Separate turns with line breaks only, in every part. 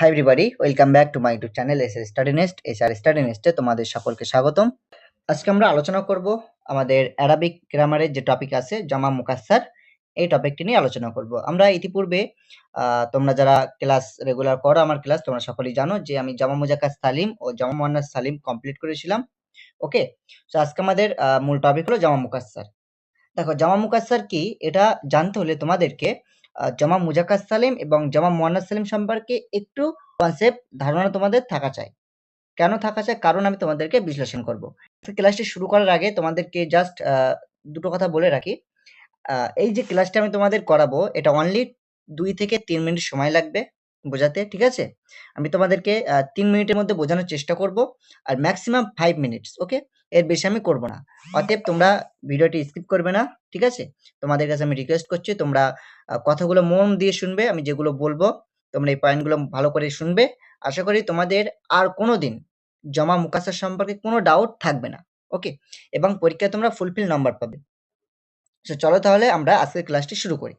Hi everybody welcome back to my YouTube channel S R study nest S R study নেস্টে তোমাদের সকলকে স্বাগতম। আজকে আমরা আলোচনা করব আমাদের অ্যারাবিক গ্রামারের যে টপিক আছে জামা মুকাস্সার এই টপিকটি নিয়ে আলোচনা করব। আমরা ইতিপূর্বে তোমরা যারা ক্লাস রেগুলার করো আমার ক্লাস তোমরা সকলেই জানো যে আমি জামা মুজাক্কাস সালিম ও জামা মুয়ান্নাস সালিম কমপ্লিট করেছিলাম। ওকে তো আজকে আমাদের মূল টপিক হলো জামা মুকাস্সার দেখো জামা মুকাস্সার কি? এটা জানতে হলে তোমাদেরকে জামা মুজাক্কাস সালিম এবং জমা মোয়ান্নাস সালিম সম্পর্কে একটু কনসেপ্ট ধারণা তোমাদের থাকা চাই। কেন থাকা চাই? কারণ আমি তোমাদেরকে বিশ্লেষণ করব। ক্লাসটি শুরু করার আগে তোমাদেরকে জাস্ট দুটো কথা বলে রাখি। এই যে ক্লাসটা আমি তোমাদের করাবো, এটা অনলি দুই থেকে তিন মিনিট সময় লাগবে। বোঝাতে, ঠিক আছে? আমি তোমাদেরকে তিন মিনিটের মধ্যে বোঝানোর চেষ্টা করব আর ম্যাক্সিমাম ফাইভ মিনিটস ওকে এর বেশি আমি করব না। অতএব তোমরা ভিডিওটি স্কিপ করবে না, ঠিক আছে? তোমাদের কাছে আমি রিকোয়েস্ট করছি, তোমরা কথাগুলো মন দিয়ে শুনবে, আমি যেগুলো বলব, তোমরা এই পয়েন্টগুলো ভালো করে শুনবে। আশা করি তোমাদের আর কোনো দিন জমা মুকাসার সম্পর্কে কোনো ডাউট থাকবে না ওকে এবং পরীক্ষায় তোমরা ফুলফিল নাম্বার পাবে। তো চলো তাহলে আমরা আজকের ক্লাসটি শুরু করি।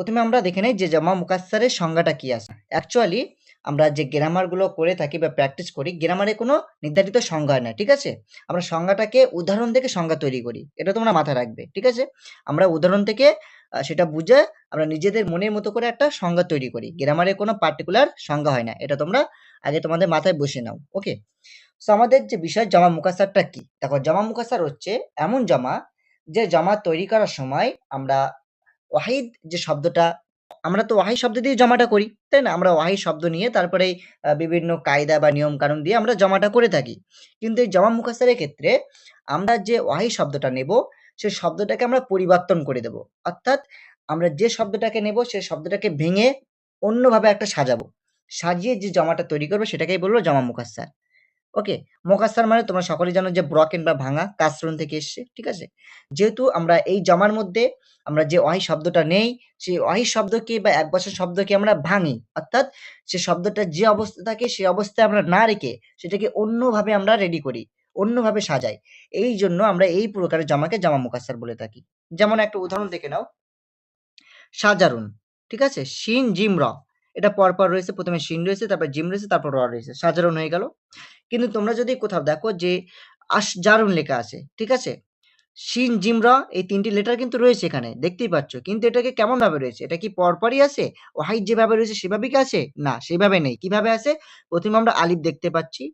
প্রথমে আমরা দেখে নেই যে জামা মুকাস্সারের সংজ্ঞাটা কি আছে। অ্যাকচুয়ালি আমরা যে গ্রামারগুলো করে থাকি বা প্র্যাকটিস করি গ্রামারে কোনো নির্ধারিত সংজ্ঞা হয় না ঠিক আছে? আমরা সংজ্ঞাটাকে উদাহরণ থেকে সংজ্ঞা তৈরি করি, এটা তোমরা মাথায় রাখবে, ঠিক আছে? আমরা উদাহরণ থেকে সেটা বুঝে আমরা নিজেদের মনের মতো করে একটা সংজ্ঞা তৈরি করি গ্রামারে কোনো পার্টিকুলার সংজ্ঞা হয় না, এটা তোমরা আগে তোমাদের মাথায় বসে নাও ওকে তো আমাদের যে বিষয় জামা মুকাসারটা কি? দেখো, জামা মুকাসার হচ্ছে এমন জামা যে জামা তৈরি করার সময় আমরা ওয়াহিদ যে শব্দটা, আমরা তো ওয়াহিদ শব্দ দিয়ে জমাটা করি, তাই না? আমরা ওয়াহিদ শব্দ নিয়ে তারপরে বিভিন্ন কায়দা বা নিয়ম কানুন দিয়ে আমরা জমাটা করে থাকি। কিন্তু এই জমা মুখাস্তারের ক্ষেত্রে আমরা যে ওয়াহিদ শব্দটা নেব সেই শব্দটাকে আমরা পরিবর্তন করে দেব। অর্থাৎ আমরা যে শব্দটাকে নেব সেই শব্দটাকে ভেঙে অন্যভাবে একটা সাজাবো। সাজিয়ে যে জমাটা তৈরি করব, সেটাকেই বলব জমা মুখাস্তার ওকে মোকাস্সার মানে তোমরা সকলেই জানো যে ব্রকেন বা ভাঙা, কাসরন থেকে এসছে, ঠিক আছে? যেহেতু আমরা এই জমার মধ্যে আমরা যে অহি শব্দটা নেই, সেই অহি শব্দকে বা এক বছর শব্দকে আমরা ভাঙি, অর্থাৎ সে শব্দটা যে অবস্থা থাকে, সেই অবস্থায় আমরা না রেখে সেটাকে অন্যভাবে আমরা রেডি করি, অন্যভাবে সাজাই। এই জন্য আমরা এই প্রকারের জামাকে জামা মুকাস্সার বলে থাকি। যেমন একটা উদাহরণ দেখে নাও। সাজারুন, ঠিক আছে? শিন জিম র এটা পরপর রয়েছে, প্রথমে শিন রয়েছে, তারপর জিম রয়েছে, তারপর র রয়েছে সাজারুন হয়ে গেল। কিন্তু তোমরা যদি কোথাও দেখো যে আশজারুন লেখা আছে, ঠিক আছে? শিন, জিম র এই তিনটি লেটার কিন্তু রয়েছে এখানে, দেখতেই পাচ্ছ। কিন্তু এটাকে কেমন ভাবে রয়েছে? এটা কি পরপরই আছে? ওয়াহিদ যেভাবে রয়েছে সেভাবে কি আছে? না, সেভাবে নেই। কীভাবে আছে? প্রথমে আমরা আলিফ দেখতে পাচ্ছি,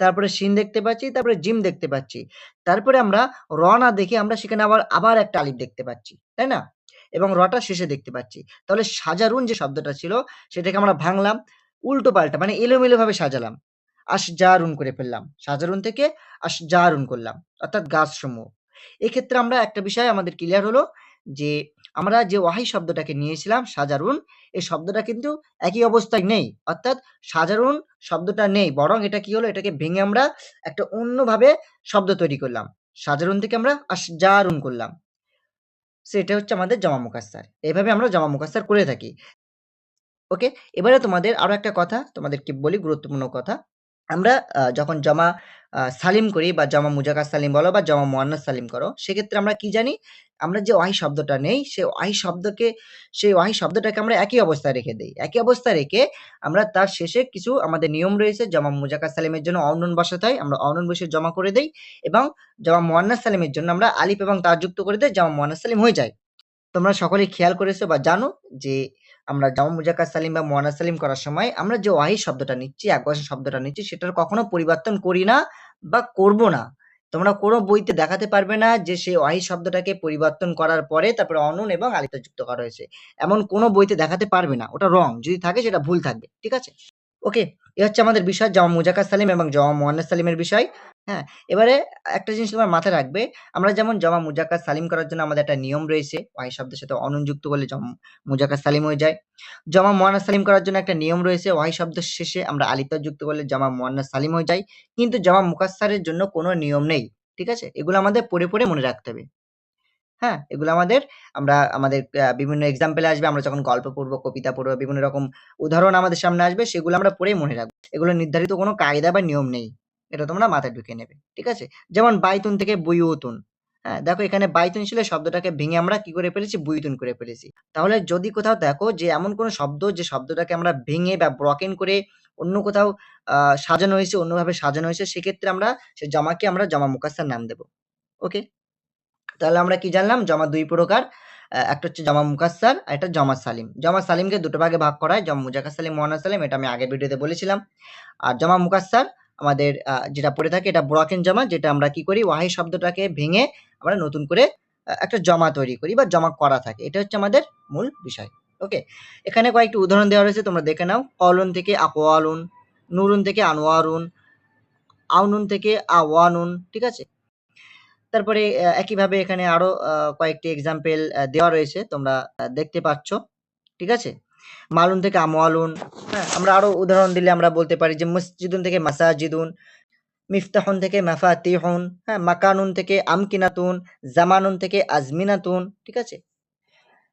তারপরে শিন দেখতে পাচ্ছি, তারপরে জিম দেখতে পাচ্ছি। তারপরে আমরা র না দেখে আমরা সেখানে আবার আবার একটা আলিফ দেখতে পাচ্ছি, তাই না? এবং রটা শেষে দেখতে পাচ্ছি। তাহলে সাজারুন যে শব্দটা ছিল, সেটাকে আমরা ভাঙলাম, উল্টো পাল্টা মানে এলোমেলো ভাবে সাজালাম। আশজারুন করে ফেললাম, সাজারুন থেকে আশজারুন করলাম, অর্থাৎ গাছ সমূহ এক্ষেত্রে আমরা একটা বিষয় আমাদের ক্লিয়ার হলো যে, আমরা যে ওয়াহি শব্দটাকে নিয়েছিলাম, সাজারুন, এই শব্দটা কিন্তু একই অবস্থায় নেই, অর্থাৎ সাজারুন শব্দটা নেই, বরং এটা কি হলো, এটাকে ভেঙে আমরা একটা অন্যভাবে শব্দ তৈরি করলাম। সাজারুন থেকে আমরা আশজারুন করলাম। সেটা হচ্ছে আমাদের জমা মুখাস্তার এইভাবে আমরা জমা মুখাস্তার করে থাকি। ওকে? এবারে তোমাদের আরও একটা কথা, তোমাদেরকে বলি গুরুত্বপূর্ণ কথা। আমরা যখন জমা সালিম করি বা জমা মুজাকার সালিম বলো বা জমা মুয়ান্নাস সালিম করো, সেক্ষেত্রে আমরা কি জানি? আমরা যে ওয়াহি শব্দটা নেই সেই ওয়াহি শব্দকে সেই ওয়াহি শব্দটাকে আমরা একই অবস্থায় রেখে দিই। একই অবস্থায় রেখে আমরা তার শেষে কিছু আমাদের নিয়ম রয়েছে, জমা মুজাকার সালিমের জন্য অনন বসাতে হয়, আমরা অনন বসে জমা করে দেই এবং জমা মুয়ান্নাস সালিমের জন্য আমরা আলিফ এবং তার যুক্ত করে দেই, জমা মুয়ান্নাস সালিম হয়ে যায়। তোমরা সকলেই খেয়াল করেছ বা জানো যে আমরা জামা মুজাকা সালিম বা মোয়ানা সালিম করার সময় আমরা যে ওয়াহি শব্দটা নিচ্ছি এক বছর শব্দটা নিচ্ছি, সেটার কখনো পরিবর্তন করি না বা করব না। তোমরা কোনো বইতে দেখাতে পারবে না যে সেই ওয়াহি শব্দটাকে পরিবর্তন করার পরে তারপরে অনন এবং আলিতা যুক্ত করা হয়েছে। এমন কোনো বইতে দেখাতে পারবে না। ওটা রং যদি থাকে সেটা ভুল থাকবে। ঠিক আছে? ওকে এ হচ্ছে আমাদের বিষয় জামা মুজাক্কার সালিম এবং জামা মুয়ান্নাস সালিমের বিষয়। হ্যাঁ এবারে একটা জিনিস তোমার মাথায় রাখবে, আমরা যেমন জমা মুজাক্কার সালিম করার জন্য আমাদের একটা নিয়ম রয়েছে, ওয়াই শব্দের সাথে অনন যুক্ত করলে জমা মুজাক্কার সালিম হয়ে যায়। জমা মুয়ান্নাস সালিম করার জন্য একটা নিয়ম রয়েছে, ওয়াই শব্দের শেষে আমরা আলিফ যুক্ত করলে জমা মুয়ান্নাস সালিম হয়ে যায়, কিন্তু জমা মুকাস্সারের জন্য কোনো নিয়ম নেই, ঠিক আছে? এগুলো আমাদের পড়ে পড়ে মনে রাখতে হবে। হ্যাঁ এগুলো আমাদের, আমরা আমাদের বিভিন্ন এক্সাম্পলে আসবে, আমরা যখন গল্প পড়ব, কবিতা পড়ব, বিভিন্ন রকম উদাহরণ আমাদের সামনে আসবে, সেগুলো আমরা পড়েই মনে রাখব। এগুলো নির্ধারিত কোনো কায়দা বা নিয়ম নেই, এটা তোমরা মাথায় ঢুকে নেবে, ঠিক আছে? যেমন বাইতুন থেকে বুয়ুতুন হ্যাঁ দেখো এখানে বাইতুন ছিল শব্দটাকে ভেঙে আমরা কি করে ফেলেছি? বুইতুন করে ফেলেছি। তাহলে যদি কোথাও দেখো যে এমন কোনো শব্দ, যে শব্দটাকে আমরা ভেঙে বা ব্রকেন করে অন্য কোথাও সাজানো হয়েছে, অন্যভাবে সাজানো হয়েছে, সেক্ষেত্রে আমরা সে জমাকে আমরা জমা মুকাস্সার নাম দেব ওকে তাহলে আমরা কি জানলাম? জমা দুই প্রকার একটা হচ্ছে জমা মুকাস্সার আর একটা জমা সালিম। জমা সালিমকে দুটো ভাগে ভাগ করা হয়, জমা মুজাক্কার সালিম মোহান্নাস সালিম, এটা আমি আগের ভিডিওতে বলেছিলাম। আর জমা মুকাস্সার আমাদের যেটা পড়ে থাকে, এটা ব্রকেন জমা, যেটা আমরা কি করি? ওয়াহি শব্দটাকে ভেঙে আমরা নতুন করে একটা জমা তৈরি করি বা জমা করা থাকে। এটা হচ্ছে আমাদের মূল বিষয়। ওকে? এখানে কয়েকটি উদাহরণ দেওয়া রয়েছে, তোমরা দেখে নাও। কলন থেকে আকোয়ালুন নুরুন থেকে আনোয়ারুন আউনুন থেকে আওয়ানুন, ঠিক আছে? তারপরে একইভাবে এখানে আরও কয়েকটি এক্সাম্পল দেওয়া রয়েছে, তোমরা দেখতে পাচ্ছ, ঠিক আছে? মালুন থেকে আমওয়ালুন হ্যাঁ আমরা আরও উদাহরণ দিলে আমরা বলতে পারি যে মসজিদুন থেকে মাসাজিদুন, মিফতাহুন থেকে মাফাতিহুন হ্যাঁ মাকানুন থেকে আমকিনাতুন, জামানুন থেকে আজমিনাতুন, ঠিক আছে?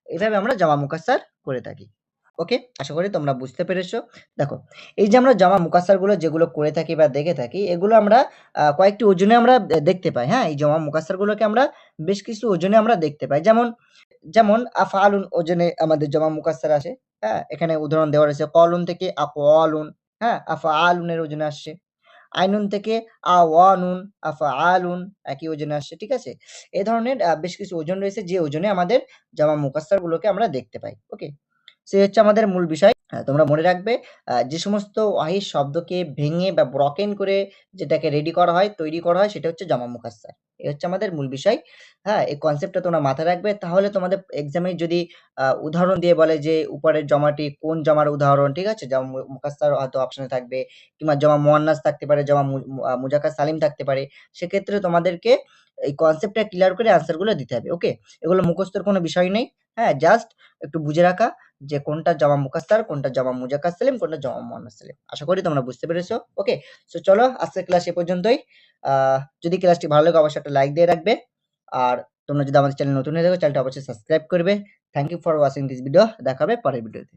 এভাবে আমরা জামা মুকাস্সার করে থাকি। ওকে আশা করি তোমরা বুঝতে পেরেছ। দেখো, এই যে আমরা জামা মুকাস্সারগুলো যেগুলো করে থাকি বা দেখে থাকি, এগুলো আমরা কয়েকটি ওজনে আমরা দেখতে পাই হ্যাঁ? এই জামা মুকাস্সার গুলোকে আমরা বেশ কিছু ওজনে আমরা দেখতে পাই। যেমন যেমন আফআলুন ওজনে আমাদের জামা মুকাস্সার আসে হ্যাঁ? এখানে উদাহরণ দেওয়া রয়েছে, কলুন থেকে আকওয়ালুন হ্যাঁ? আফা আফআলুনের ওজনে আসছে আইনুন থেকে আওয়ানুন, আফআলুন একই ওজনে আসছে ঠিক আছে? এই ধরনের বেশ কিছু ওজন রয়েছে, যে ওজনে আমাদের জামা মুকাস্সার গুলোকে আমরা দেখতে পাই ওকে সে হচ্ছে আমাদের মূল বিষয়। হ্যাঁ, তোমরা মনে রাখবে যে সমস্ত ওয়াহিদ শব্দকে ভেঙে বা ব্রকেন করে যেটাকে রেডি করা হয় তৈরি করা হয় সেটা হচ্ছে জামা মুকাস্সার এই হচ্ছে আমাদের মূল বিষয়। হ্যাঁ এই কনসেপ্টটা তোমরা মাথায় রাখবে। তাহলে তোমাদের এক্সামে যদি উদাহরণ দিয়ে বলে যে উপরের জমাটি কোন জমার উদাহরণ ঠিক আছে? জামা মু- মুকাস্সার হয়তো অপশনে থাকবে কিংবা জমা মুয়ান্নাস থাকতে পারে জমা মু- মু- সালিম থাকতে পারে। সেক্ষেত্রে তোমাদেরকে এই কনসেপ্টটা ক্লিয়ার করে আনসারগুলো দিতে হবে ওকে এগুলো মুখস্থর কোনো বিষয় নেই। হ্যাঁ জাস্ট একটু বুঝে রাখা যে কোনটা জামা মুখাস্তার, কোনটা জামা মুজাক্কার সালিম, কোনটা জামা মোহাম্মদ সালিম। আশা করি তোমরা বুঝতে পেরেছ। ওকে সো চলো, আজকের ক্লাস এ পর্যন্তই। যদি ক্লাসটি ভালো লাগে, অবশ্যই একটা লাইক দিয়ে রাখবে। আর তোমরা যদি আমাদের চ্যানেল নতুন হয়ে থাকো চ্যানেলটা অবশ্যই সাবস্ক্রাইব করবে। Thank you for watching this video দেখাবে পরের ভিডিওতে